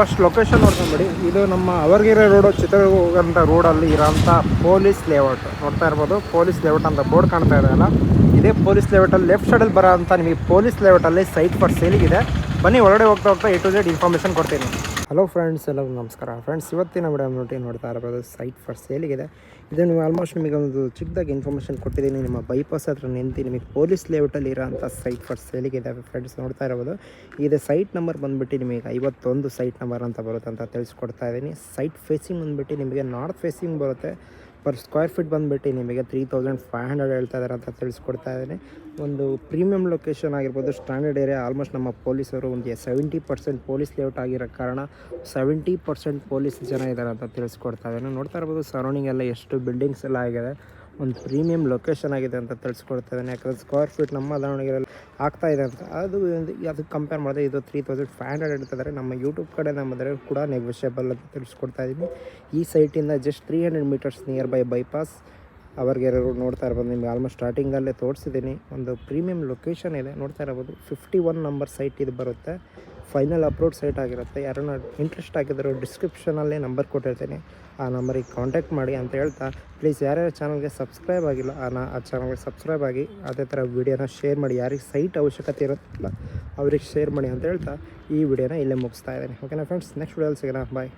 First location ನೋಡ್ಕೊಂಬಿಡಿ. ಇದು ನಮ್ಮ ಅವರ್ಗೆರೆ road Chitradurga ಹೋಗೋಂಥ ರೋಡಲ್ಲಿ ಇರೋಂಥ ಪೊಲೀಸ್ ಲೇಔಟ್. ನೋಡ್ತಾ ಇರ್ಬೋದು, ಪೊಲೀಸ್ ಲೇಔಟ್ ಅಂತ ಬೋರ್ಡ್ ಕಾಣ್ತಾ ಇದೆಯಲ್ಲ ಇದೇ ಪೊಲೀಸ್ ಲೇಔಟಲ್ಲಿ ಲೆಫ್ಟ್ ಸೈಡಲ್ಲಿ ಬರೋ ಅಂತ ನಿಮಗೆ ಪೊಲೀಸ್ ಲೇಔಟಲ್ಲಿ ಸೈಟ್ ಫಾರ್ ಸೇಲಿಗಿದೆ ಬನ್ನಿ ಒಳಗಡೆ ಹೋಗ್ತಾ ಹೋಗ್ತಾ ಎ ಟು ಜೆಡ್ ಇನ್ಫಾರ್ಮೇಷನ್ ಕೊಡ್ತೀನಿ. ಹಲೋ ಫ್ರೆಂಡ್ಸ್ ಎಲ್ಲರಿಗೂ ನಮಸ್ಕಾರ. ಫ್ರೆಂಡ್ಸ್ ಇವತ್ತಿನ ವಿಡಿಯೋ ನೋಡಿ ನೋಡ್ತಾ ಇರ್ಬೋದು ಸೈಟ್ ಫಾರ್ ಸೇಲಿಗಿದೆ ಇದು ನೀವು ಆಲ್ಮೋಸ್ಟ್ ನಿಮಗೆ ಒಂದು ಚಿಕ್ಕದಾಗಿ ಇನ್ಫಾರ್ಮೇಷನ್ ಕೊಟ್ಟಿದ್ದೀನಿ. ನಿಮ್ಮ ಬೈಪಾಸ್ ಹತ್ರ ನಿಂತು ನಿಮಗೆ ಪೊಲೀಸ್ ಲೇಔಟಲ್ಲಿ ಇರೋಂಥ ಸೈಟ್ ಫಾರ್ ಸೇಲಿಗಿದೆ ಫ್ರೆಂಡ್ಸ್ ನೋಡ್ತಾ ಇರ್ಬೋದು ಇದು ಸೈಟ್ ನಂಬರ್ ಬಂದುಬಿಟ್ಟು ನಿಮಗೆ ಐವತ್ತೊಂದು ಸೈಟ್ ನಂಬರ್ ಅಂತ ಬರುತ್ತೆ ಅಂತ ತಿಳಿಸ್ಕೊಡ್ತಾ ಇದ್ದೀನಿ. ಸೈಟ್ ಫೇಸಿಂಗ್ ಬಂದುಬಿಟ್ಟು ನಿಮಗೆ ನಾರ್ತ್ ಫೇಸಿಂಗ್ ಬರುತ್ತೆ. ಪರ್ ಸ್ಕ್ವೇರ್ ಫೀಟ್ ಬಂದುಬಿಟ್ಟು ನಿಮಗೆ ತ್ರೀ ತೌಸಂಡ್ ಫೈವ್ ಹಂಡ್ರೆಡ್ ಹೇಳ್ತಾ ಇದ್ದಾರೆ ಅಂತ ತಿಳಿಸ್ಕೊಡ್ತಾ ಇದ್ದೀನಿ. ಒಂದು ಪ್ರೀಮಿಯಂ ಲೊಕೇಶನ್ ಆಗಿರ್ಬೋದು ಸ್ಟ್ಯಾಂಡರ್ಡ್ ಏರಿಯಾ ಆಲ್ಮೋಸ್ಟ್ ನಮ್ಮ ಪೊಲೀಸರು ಒಂದು ಸೆವೆಂಟಿ ಪರ್ಸೆಂಟ್ ಪೊಲೀಸ್ ಲೇಔಟ್ ಆಗಿರೋ ಕಾರಣ ಸೆವೆಂಟಿ ಪರ್ಸೆಂಟ್ ಪೊಲೀಸ್ ಜನ ಇದ್ದಾರೆ ಅಂತ ತಿಳಿಸ್ಕೊಡ್ತಾ ಇದ್ದೀನಿ. ನೋಡ್ತಾ ಇರ್ಬೋದು ಸರೌಂಡಿಂಗ್ ಎಲ್ಲ ಎಷ್ಟು ಬಿಲ್ಡಿಂಗ್ಸ್ ಎಲ್ಲ ಆಗಿದೆ. ಒಂದು ಪ್ರೀಮಿಯಂ ಲೊಕೇಶನ್ ಆಗಿದೆ ಅಂತ ತಿಳಿಸ್ಕೊಡ್ತಾ ಇದ್ದಾನೆ. ಯಾಕಂದರೆ ಸ್ಕ್ವೇರ್ ಫೀಟ್ ನಮ್ಮ ದಾವಣಗೆರೆಯಲ್ಲಿ ಆಗ್ತಾ ಇದೆ ಅಂತ. ಅದು ಅದಕ್ಕೆ ಕಂಪೇರ್ ಮಾಡಿದ್ರೆ ಇದು ತ್ರೀ ತೌಸಂಡ್ ಫೈವ್ ಹಂಡ್ರೆಡ್ ಇಡ್ತಿದ್ದಾರೆ. ನಮ್ಮ ಯೂಟ್ಯೂಬ್ ಕಡೆ ನಮ್ಮದ್ರೆ ಕೂಡ ನೆಗೋಷಿಯಬಲ್ ಅಂತ ತಿಳಿಸ್ಕೊಡ್ತಾ ಇದ್ದೀನಿ ಈ ಸೈಟಿಂದ just three hundred metres near by bypass ಅವ್ರಿಗೆ ಯಾರು ನೋಡ್ತಾ ಇರ್ಬೋದು. ನಿಮಗೆ ಆಲ್ಮೋಸ್ಟ್ ಸ್ಟಾರ್ಟಿಂಗಲ್ಲೇ ತೋರಿಸಿದ್ದೀನಿ ಒಂದು ಪ್ರೀಮಿಯಂ ಲೊಕೇಶನ್ ಇದೆ. ನೋಡ್ತಾ ಇರ್ಬೋದು. ಫಿಫ್ಟಿ ಒನ್ ನಂಬರ್ ಸೈಟ್ ಇದು ಬರುತ್ತೆ. ಫೈನಲ್ ಅಪ್ರೋಡ್ ಸೈಟ್ ಆಗಿರುತ್ತೆ. ಯಾರನ್ನ ಇಂಟ್ರೆಸ್ಟ್ ಆಗಿದ್ದರೂ ಡಿಸ್ಕ್ರಿಪ್ಷನಲ್ಲೇ ನಂಬರ್ ಕೊಟ್ಟಿರ್ತೀನಿ. ಆ ನಂಬರಿಗೆ ಕಾಂಟ್ಯಾಕ್ಟ್ ಮಾಡಿ ಅಂತ ಹೇಳ್ತಾ ಪ್ಲೀಸ್ ಯಾರ್ಯಾರ ಚಾನಲ್ಗೆ ಸಬ್ಸ್ಕ್ರೈಬ್ ಆಗಿಲ್ಲ ಆ ನಾ ಆ ಚಾನಲ್ಗೆ ಸಬ್ಸ್ಕ್ರೈಬ್ ಆಗಿ ಅದೇ ಥರ ವೀಡಿಯೋನ ಶೇರ್ ಮಾಡಿ. ಯಾರಿಗೆ ಸೈಟ್ ಅವಶ್ಯಕತೆ ಇರುತ್ತಲ್ಲ, ಅವ್ರಿಗೆ ಶೇರ್ ಮಾಡಿ ಅಂತ ಹೇಳ್ತಾ, ಈ ವಿಡಿಯೋನ ಇಲ್ಲೇ ಮುಗಿಸ್ತಾ ಇದ್ದೀನಿ. ಓಕೆನಾ ಫ್ರೆಂಡ್ಸ್ ನೆಕ್ಸ್ಟ್ ವಿಡಿಯೋಲಿ ಸಿಗೋಣ. ಬಾಯ್